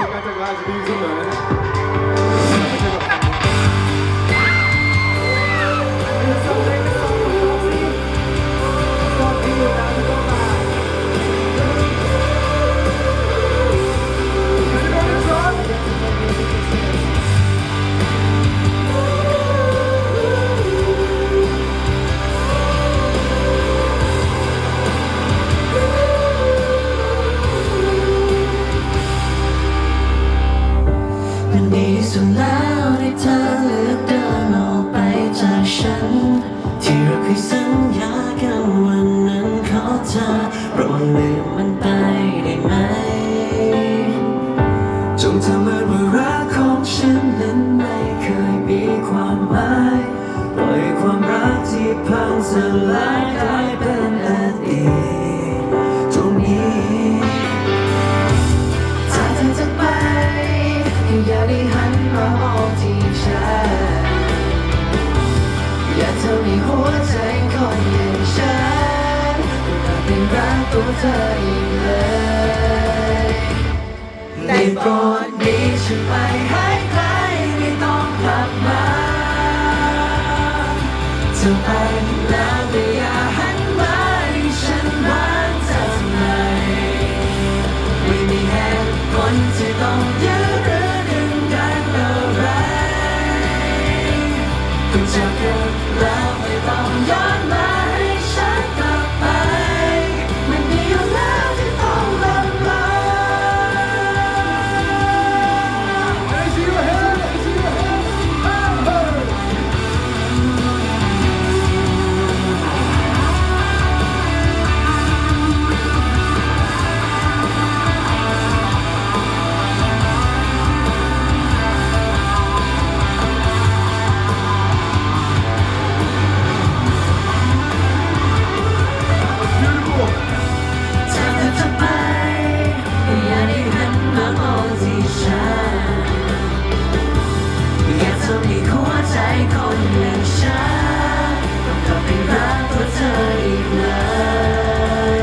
คือกา สุดแล้วที่เธอเลือกเดินออกไปจากฉัน ที่เราเคยสัญญากันวันนั้นขอเธอโปรดลืมมันไปได้ไหม จงทำเหมือนว่ารักของฉันนั้นไม่เคยมีความหมายปล่อยความรักที่พังสลาย รักตัวเธออีกเลยได้โปรดดีฉันไปให้ไกลไม่ต้องกลับมาจะไป คนอย่างฉันต้องกลับไปรักตัวเธออีกเลย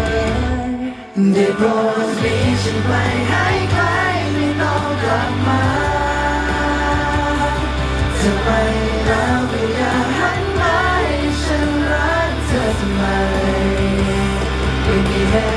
ได้โปรดมีฉันไปให้ไกลไม่ต้องกลับมาเธอไปแล้วก็อย่าหันมาให้ฉันรักเธอทำไมไม่มีเหตุ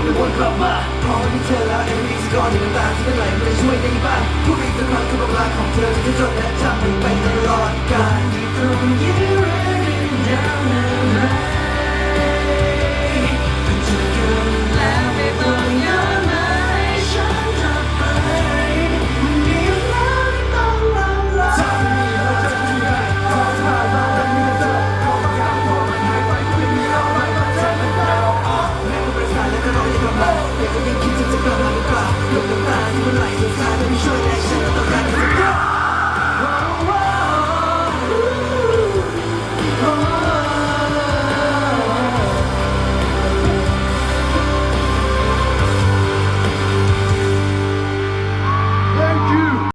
คนไม่วนกลับมาขอที่เธอแล้วเอ็มวีสกอร์ที่น้ำตาที่เป็นไหลมันช่วยได้บ้างผู้มีกสักครั้งคือเวลาของเธอจะจดและจำไปตลอดกาลที่ตรงนี้ running down the road